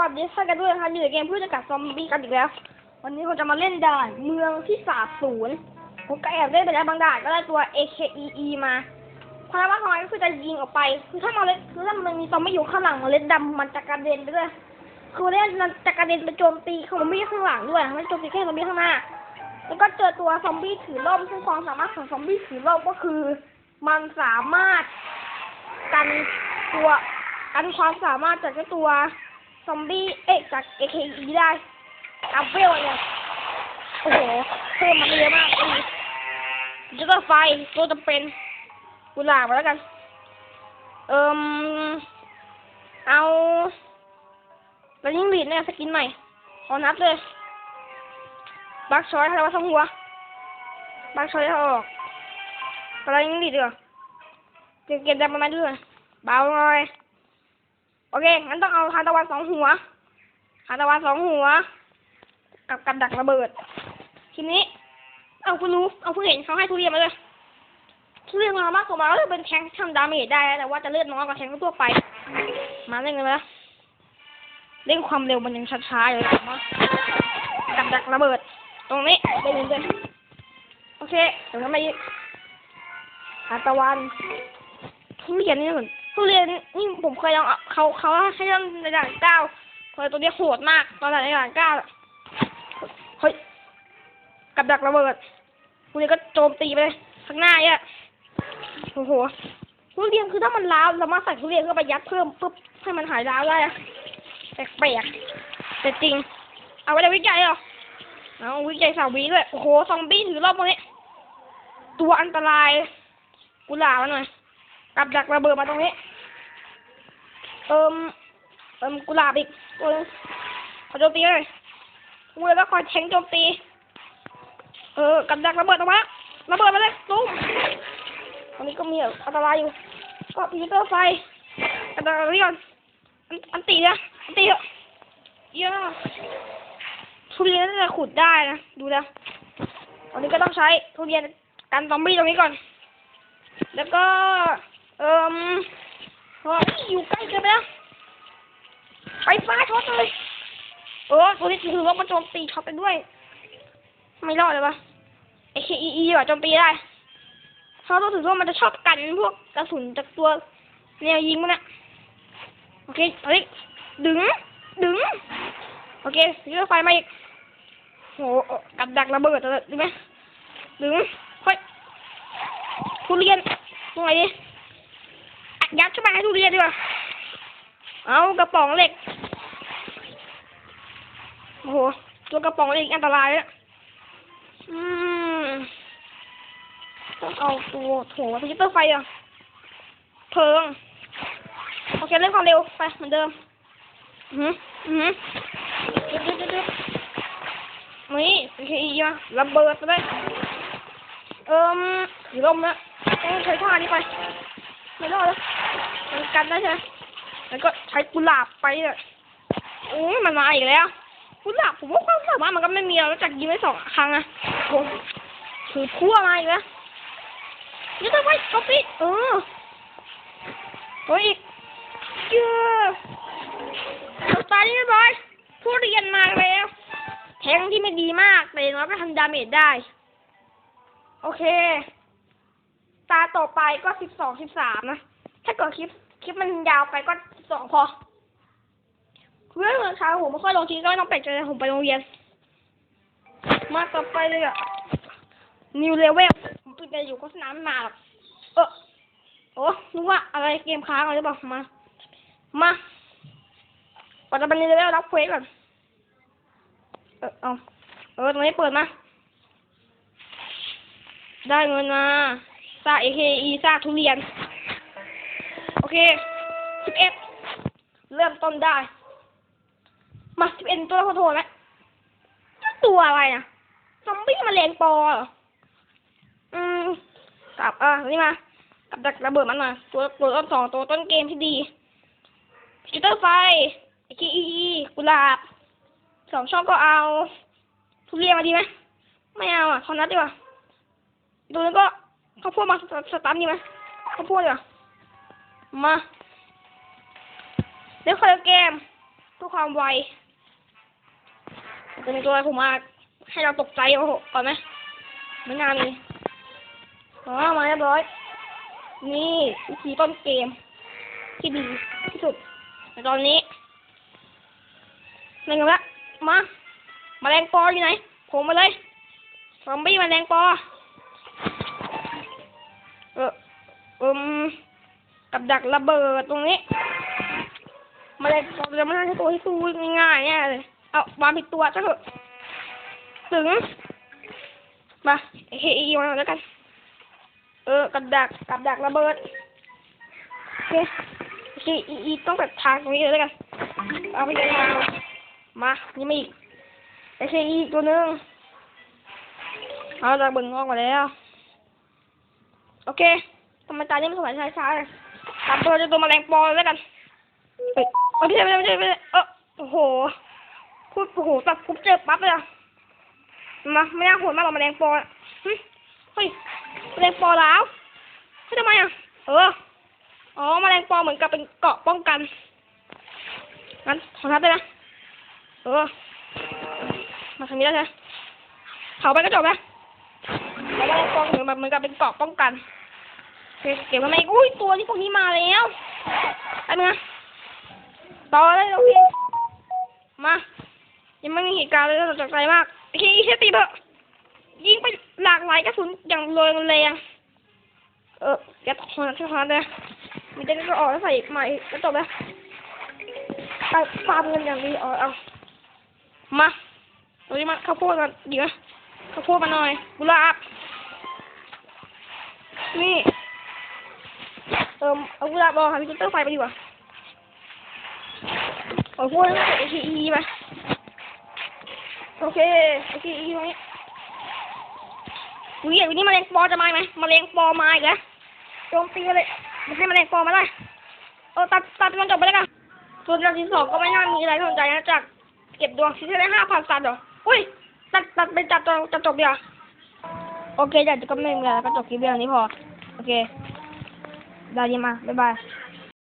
วัสดีท่านกันด้วยนะครับอยู่ในเกมพืชกัดซอมบี้กันอีกแล้ว วันนี้เราจะมาเล่นด่านเมืองที่สาศูนย์ผมก็แอบเล่นไปแล้วบางด่านก็ได้ตัว AKEE มาความว่าของมันก็คือจะยิงออกไป คือถ้ามันเล่นคือถ้ามันมีซอมบี้อยู่ข้างหลังมันเล่นดำมันจะกระเด็นไปด้วยคือเล่นมันจะกระเด็นไปโจมตีซอมบี้ข้างหลังด้วยไม่โจมตีแค่ซอมบี้ข้างหน้า แล้วก็เจอตัวซอมบี้ถือร่มซึ่งความสามารถของซอมบี้ถือร่มก็คือ มันสามารถกันตัวกันความสามารถจากตัว ซอมบี้ เอ๊ะจาก AKE ได้อัพเวลเนี่ย โอ้โห เพิ่มมันเยอะมากอือจะต้องไฟตัวจะเป็นกุหลาบแล้วกัน เอิมเอาแล้วยิ่งหลีดเนี่ยสกินใหม่ ขอนับเลยบักชอยให้เราทั้งหัวบักชอยออกอะไรยังดีเดือเก็บเก็บได้ประมาณด้วยเบาหน่อย โอเค งั้นต้องเอาทานตะวันสองหัวทานตะวันสองหัว กับกับดักระเบิด ทีนี้ เอาคุณรู้เอาคุณเห็นเขาให้ทุเรียนมาเลยทุเรียนมามากกว่ามาก็จะเป็นแทงค์ทำดาเมจได้ แต่ว่าจะเลือดน้อยกว่าแทงค์ทั่วไป มาเล่นเลยนะเร่งความเร็วมันยังช้าๆอยู่เลยมากับดักระเบิด ตรงนี้ได้เงินเลยโอเคเดี๋ยวทำไมหานตะวันทุเรียนนี่เหมือน ทุเรียนนี่ผมเคยลองเขาเขาให้เล่นในด่านเก้าเคยตัวนี้โหดมากตอนในด่านเก้าเฮ้ยกับดักระเบิดทุเรียนก็โจมตีไปเลยข้างหน้าเนี่ยโอ้โหทุเรียนคือถ้ามันล้าวเรามาใส่ทุเรียนเข้าไปยัดเพิ่มปุ๊บให้มันหายล้าวได้อะแปลกๆแต่จริง เอาไว้ในวิจัยเหรอเอาวิจัยสาวีด้วยโอ้โหซอมบี้ถือรอบตรงนี้ตัวอันตรายกุหลาบหน่อย กับดักระเบิดมาตรงนี้ เอิมเอิมกุหลาบอีกตัวนึงขอโจมตีเลยกูเลยก็คอยแทงโจมตี เออกับดักระเบิดออกมาระเบิดมาเลยตุ้มตอนนี้ก็มีอันตรายอยู่ ก็พิวเตอร์ไฟอันตรายก่อนอันตีนะอันตีเถอะเยอะทุเรียนน่าจะขุดได้นะ ดูแล้ววันนี้ก็ต้องใช้ทุเรียนกันซอมบี้ตรงนี้ก่อน แล้วก็ เอ่มเฮ้ยอยู่ใกล้เกินไปแล้วไฟฟ้าช็อตเลยเออตัวนี้ถือว่ามันโจมตีช็อตไปด้วย ไม่รอดเลยวะไอเคอีอีว่ะโจมตีได้เพราะตัวถือว่ามันจะชอบกันพวกกระสุนจากตัวแนวยิงมันนะโอเคเฮ้ยดึง ดึง โอเคเลือกไฟมาอีกโหกับดักระเบิดเลยดีไหมหรือเฮ้ยทุเรียนตรงไหนดิ ยัดเข้าไปให้ทุเรียนดีกว่า เอากระป๋องเหล็ก โอ้โห ตัวกระป๋องเหล็กอันตรายเลยอืมต้องเอาตัวโถพิจิตเตอร์ไฟอะ เพิง โอเคเล่นความเร็วไปเหมือนเดิม อือหืออือหือดึ๊ดดึ๊ดดึ๊ดดึ๊ดนี่โอเคอีมาระเบิดไปเลยเอิ่มสีลมล้วต้องใช้ท่านี้ไป ไม่รอดแล้ว มันกันได้ใช่ไหมแล้วก็ใช้กุหลาบไปเลยโอ้ยมันมาอีกแล้ว กุหลาบผมว่าความสามารถมันก็ไม่มีแล้วจากยิงไปสองครั้งอะถือพั่วมาอีกแล้วนี่ต้องไปก๊อปปี้เออโอ้ยอีกเยอะเอตายนี่เรียบร้เรียนมาแล้ว แทงที่ไม่ดีมากแต่ย่างน้อยก็ทำดาเมจได้ โอเค ตาต่อไปก็สิบสองสิบสามนะ ถ้าเกิดคลิป คลิปมันยาวไปก็สองพอเรื่องเช้าผมไม่ค่อยลงทีก็ไม่ต้องแปลกใจนผมไปโรงเรียน มาต่อไปเลยอะนิวเลเวลผมเพิ่งจอยู่โฆษณาไม่มาหรอกเออโอ้นึกว่าอะไรเกมค้างอะไรหรือเปล่ามา มาปัจจุบันนี้เลเวลรับเควสก่อนเออเอาเออตรงนี้เปิดมาได้เงินมาซาเอเคอีซาทุเรียน เคสิบเอ็ดเริ่มต้นได้ มาสิบเอ็ดตัวขอโทษไหมตัวอะไรนะซอมบี้แมลงปอเหรออืมกลับอะนี่มากับดักระเบิดมันมาตัวตัวต้นสองตัวต้นเกมที่ดีพิวเตอร์ไฟไอคีอีกุหลาบสองช่องก็เอาทุเรียนมาดีไหมไม่เอาอะคอนัดดีกว่าดูแล้วก็ข้าวโพดมาสสตันดีไหมข้าวโพดดีกว่า มาเดี๋ยวคอยเกมเพื่อความไวจะมีตัวอะไรผมมาให้เราตกใจโอ้โหก่อนไหมไม่น่ามีอ๋อมาเรียบร้อย นี่วิธีต้นเกม ที่ดีที่สุดในตอนนี้หนึ่งละมามาแมลงปออยู่ไหนผมมาเลยซอมบี้แมลงปอเออเอืม กับดักระเบิดตรงนี้มาเลยเราจะไม่ใช่ตัวที่สู้ง่ายๆเนี่ยเลย เอาวางผิดตัวซะเถอะถึงมาเฮอีมาแล้วกัน เออ กับดักกับดักระเบิดโอเคโอเคอีอีต้องแบบทางตรงนี้เลยแล้วกัน เอาไปยังไงมา นี่มาอีกโอเคอีตัวหนึ่งเอาจากเบิ่งออกมาแล้ว โอเคทำไมตานี่มันสวยช้าๆเลย ตามตัวจะตัวแมลงปอแล้วกันเฮ้ยเอาไม่ใช่ไม่ใช่ไม่ใช่ไม่ใช่เออโอ้โหพูดโอ้โหตัดปุ๊บเจอปั๊บเลยอะมาไม่น่าโหดมากหรอกแมลงปอเฮ้ยแมลงปอแล้วเฮ้ยทำไมอะเอออ๋อแมลงปอเหมือนกับเป็นเกาะป้องกันงั้นขอทับได้นะเออมาทางนี้แล้วใช่ไหมเผาไปก็จบไหมแล้วแมลงปอเหมือนแบบเหมือนกับเป็นเกาะป้องกัน เก็บทำไมอุ้ยตัวที่พวกนี้มาแล้วไปมึงนะต่อเลยโอเคมา ยังไม่มีเหตุการณ์เลยน่าตกใจมากโอเคอีเชตีเบอร์ยิงไปหลากหลายกระสุนอย่างแรงแรงเออแกตคอนที่คอนเลยมีเด็กก็ออกแล้วใส่ใหม่ก็จบแล้วไปฟาร์มเงินอย่างดีเอาเอามาตรงนี้มาข้าวโพดกันดีไหมข้าวโพดมาหน่อยกุหลาบนี่ เออเอากุหลาบรอค่ะพี่จุดเตอร์ไฟไปดีกว่าเอาพวกนั้นใส่ ATE มาโอเคโอเคอีตรงนี้อุ้ยวันนี้แมลงปอจะมาไหมแมลงปอมาอีกแล้วโจมตีเลยให้แมลงปอมาได้เออตัดตัดมันจบไปแล้วกันส่วนการที่สองก็ไม่น่ามีอะไรสนใจนะจากเก็บดวงชิ้นได้ห้าพันสัตว์เหรออุ้ยตัดตัดไปจัดตอนจะจบเดียวโอเคอยากจะก็ไม่มีอะไรก็จบคลิปเรื่องนี้พอโอเค ได้ดีมาบ๊ายบาย